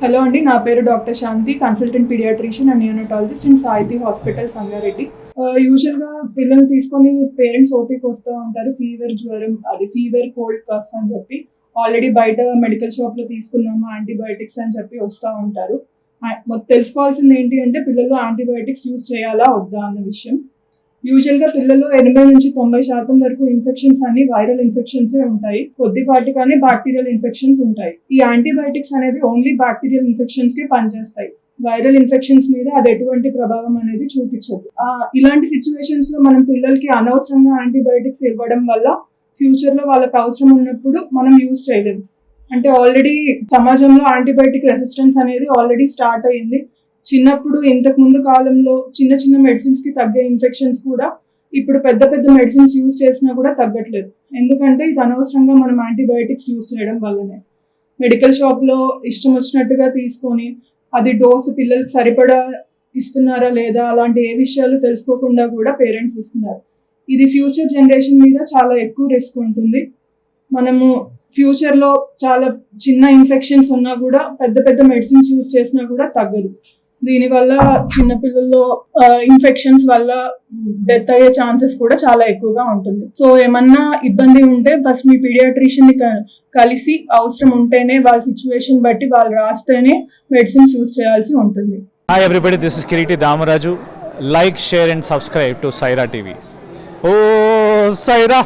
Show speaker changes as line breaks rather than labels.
Hello అండి నా పేరు doctor Shanthi consultant paediatrician and neonatologist in Saithi hospital Sangareddy. యూజువల్గా పిల్లలు తీసుకొని పేరెంట్స్ ఓపీకి వస్తూ ఉంటారు ఫీవర్ జ్వరం అది ఫీవర్ కోల్డ్ కఫ్ అని చెప్పి. ఆల్రెడీ బయట మెడికల్ షాప్లో తీసుకున్నాము యాంటీబయాటిక్స్ అని చెప్పి వస్తూ ఉంటారు. తెలుసుకోవాల్సింది ఏంటి అంటే పిల్లలు యాంటీబయాటిక్స్ యూజ్ చేయాలా వద్దా అన్న విషయం. యూజువల్గా పిల్లలు ఎనభై నుంచి తొంభై శాతం వరకు ఇన్ఫెక్షన్స్ అన్ని వైరల్ ఇన్ఫెక్షన్స్ ఉంటాయి. కొద్దిపాటిగానే బ్యాక్టీరియల్ ఇన్ఫెక్షన్స్ ఉంటాయి. ఈ యాంటీబయాటిక్స్ అనేది ఓన్లీ బ్యాక్టీరియల్ ఇన్ఫెక్షన్స్కి పనిచేస్తాయి. వైరల్ ఇన్ఫెక్షన్స్ మీద అది ఎటువంటి ప్రభావం అనేది చూపించదు. ఇలాంటి సిచ్యువేషన్స్లో మనం పిల్లలకి అనవసరంగా యాంటీబయాటిక్స్ ఇవ్వడం వల్ల ఫ్యూచర్లో వాళ్ళకి అవసరం ఉన్నప్పుడు మనం యూజ్ చేయలేము. అంటే ఆల్రెడీ సమాజంలో యాంటీబయాటిక్ రెసిస్టెన్స్ అనేది ఆల్రెడీ స్టార్ట్ అయ్యింది చిన్నప్పుడు ఇంతకు ముందు కాలంలో చిన్న చిన్న మెడిసిన్స్కి తగ్గే ఇన్ఫెక్షన్స్ కూడా ఇప్పుడు పెద్ద పెద్ద మెడిసిన్స్ యూజ్ చేసినా కూడా తగ్గట్లేదు. ఎందుకంటే ఇది అనవసరంగా మనం యాంటీబయాటిక్స్ యూజ్ చేయడం వల్లనే. మెడికల్ షాప్లో ఇష్టం వచ్చినట్టుగా తీసుకొని అది డోసు పిల్లలకు సరిపడా ఇస్తున్నారా లేదా అలాంటి ఏ విషయాలు తెలుసుకోకుండా కూడా పేరెంట్స్ ఇస్తున్నారు. ఇది ఫ్యూచర్ జనరేషన్ మీద చాలా ఎక్కువ రిస్క్ ఉంటుంది. మనము ఫ్యూచర్లో చాలా చిన్న ఇన్ఫెక్షన్స్ ఉన్నా కూడా పెద్ద పెద్ద మెడిసిన్స్ యూజ్ చేసినా కూడా తగ్గదు. దీనివల్ల చిన్నపిల్లల్లో ఇన్ఫెక్షన్స్ వల్ల డెత్ అయ్యే ఛాన్సెస్ కూడా చాలా ఎక్కువగా ఉంటుంది. సో ఏమన్నా ఇబ్బంది ఉంటే ఫస్ట్ మీ పీడియాట్రిషియన్ కలిసి అవసరం ఉంటేనే వాళ్ళ సిచ్యువేషన్ బట్టి వాళ్ళు రాస్తేనే మెడిసిన్స్ యూజ్ చేయాల్సి ఉంటుంది.
Hi everybody this is Kireeti Damaraju like share and subscribe to Saira TV oh Saira